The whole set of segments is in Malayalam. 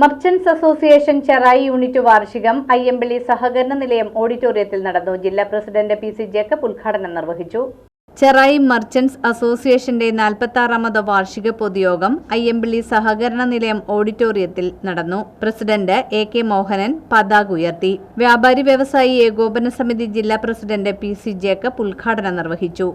മർച്ചന്റ്സ് അസോസിയേഷൻ ചെറായി യൂണിറ്റ് വാർഷികം അയ്യമ്പള്ളി സഹകരണ നിലയം ഓഡിറ്റോറിയത്തിൽ നടന്നു. ജില്ലാ പ്രസിഡന്റ് പി സി ജേക്കബ് ഉദ്ഘാടനം നിർവഹിച്ചു. ചെറായി മർച്ചന്റ്സ് അസോസിയേഷന്റെ നാൽപ്പത്തി വാർഷിക പൊതുയോഗം അയ്യമ്പള്ളി സഹകരണ നിലയം ഓഡിറ്റോറിയത്തിൽ നടന്നു. പ്രസിഡന്റ് എ കെ മോഹനൻ പതാക ഉയർത്തി. വ്യാപാരി വ്യവസായി ഏകോപന സമിതി ജില്ലാ പ്രസിഡന്റ് പി സി ജേക്കബ് ഉദ്ഘാടനം നിർവഹിച്ചു.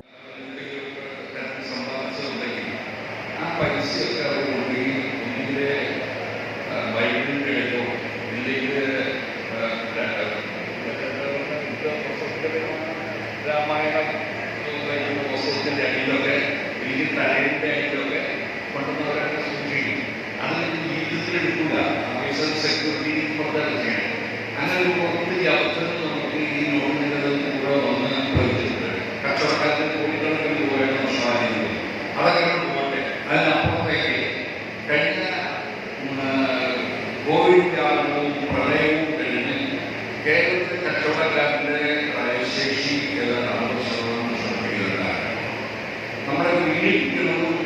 രാമായണം കഴിയുന്ന പുസ്തകത്തിൻ്റെ അടിയിലൊക്കെ ഇല്ലെങ്കിൽ തലയുടെ അടിയിലൊക്കെ കൊണ്ടുവന്നവരൊക്കെ സൂക്ഷിക്കും അത് ജീവിതത്തിൽ എടുക്കില്ല പൈസ സെക്യൂരിറ്റി പുറത്തൊക്കെ ചെയ്യണം അങ്ങനെ ഒരു പുറത്ത് അവസരം നമുക്ക് ഈ നോട്ടിൻ്റെ കൂടെ വന്ന് പ്രവചിച്ചിട്ടുണ്ട് കച്ചവടക്കാരന് കോടിക്കണക്കിന് രൂപയാണ് സ്വാധീനം അതൊക്കെ കൊണ്ട് പോട്ടെ അതിനപ്പുറത്തേക്ക് കഴിഞ്ഞ ഉം, കോവിഡ് വ്യാപനവും പ്രളയവും കഴിഞ്ഞ് കേരളത്തിലെ നമ്മുടെ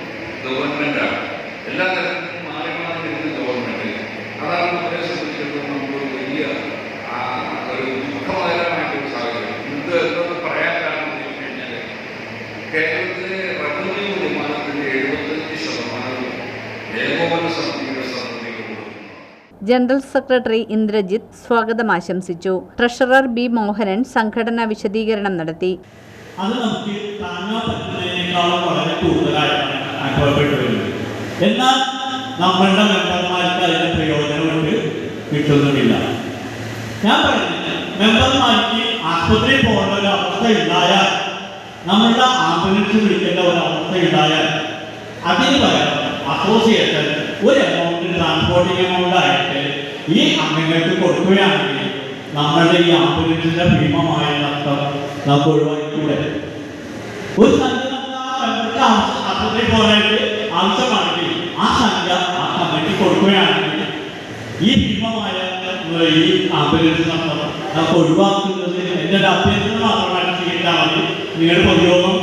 ഗവൺമെന്റാണ് എല്ലാ തരത്തിലും മാറി മാറി വരുന്ന ഗവൺമെന്റ് അതാണ് നമ്മളെ സംബന്ധിച്ചിടത്തോളം വലിയ ഒരു ദുഃഖകരമായിട്ടൊരു സാഹചര്യം. ഇത് പറയാൻ കാരണം എന്ന് കഴിഞ്ഞാൽ കേരളത്തിലെ റവന്യൂ വരുമാനത്തിന്റെ എഴുപത്തഞ്ച് ശതമാനവും ഏകോപന സമിതിയുടെ ജനറൽ സെക്രട്ടറി ഇന്ദ്രജിത്ത് സ്വാഗതം ആശംസിച്ചു. ട്രഷറർ ബി മോഹനൻ സംഘടനാ വിശദീകരണം നടത്തി. അത് നമുക്ക് താങ്ങാൻ പറ്റുന്നതിനേക്കാളും വളരെ കൂടുതലായിട്ടാണ് അനുഭവപ്പെട്ടു വരുന്നത് എന്നാൽ നമ്മളുടെ മെമ്പർമാർക്ക് അതിന് പ്രയോജനമുണ്ട് കിട്ടുന്നുമില്ല. ഞാൻ പറയുന്നത് മെമ്പർമാർക്ക് ആശുപത്രിയിൽ പോകേണ്ട ഒരു അവസ്ഥ ഉണ്ടായാൽ നമ്മളുടെ ആംബുലൻസ് വിളിക്കേണ്ട ഒരു അവസ്ഥ ഉണ്ടായാൽ അതിന് പകരം അസോസിയേഷൻ ഒരു എമൗണ്ട് ട്രാൻസ്പോർട്ടിംഗ് എമൗണ്ട് ആയിട്ട് ഈ അംഗങ്ങൾക്ക് കൊടുക്കുകയാണെങ്കിൽ നമ്മളുടെ ഈ ആംബുലൻസിന്റെ ഭീമമായ നഷ്ടം നമുക്ക് ഒഴിവാക്കിക്കൂടെ ഒരു സംഖ്യ ആശുപത്രിയിൽ പോകാനായിട്ട് ആവശ്യമാണെങ്കിൽ ആ സംഖ്യ ആ കമ്മിറ്റി ഈ ഭീമമായ ഈ ആംബുലൻസ് നമുക്ക് ഒഴിവാക്കുന്നത് എന്റെ അഭ്യർത്ഥന മാത്രമായിട്ട് ചെയ്യേണ്ട നിങ്ങളുടെ പൊതുയോഗം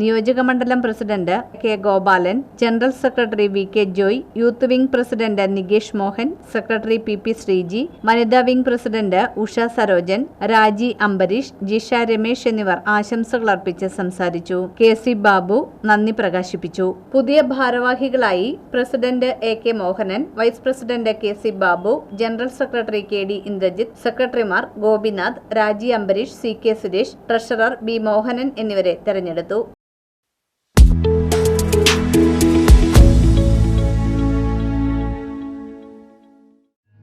നിയോജക മണ്ഡലം president K Gopalan general secretary V K Joy youth wing president Nikesh Mohan secretary P P Sreeji വനിതാ വിംഗ് പ്രസിഡന്റ് ഉഷ സരോജൻ രാജി അംബരീഷ് ജിഷ രമേശ് എന്നിവർ ആശംസകൾ അർപ്പിച്ച് സംസാരിച്ചു. കെ സി ബാബു നന്ദി പ്രകാശിപ്പിച്ചു. പുതിയ ഭാരവാഹികളായി president A K Mohanan vice president K C Babu general secretary K D Indrajith സെക്രട്ടറിമാർ Gopinath Raji Ambareesh C K Suresh treasurer B Mohanan എന്നിവരെ തെരഞ്ഞെടുത്തു.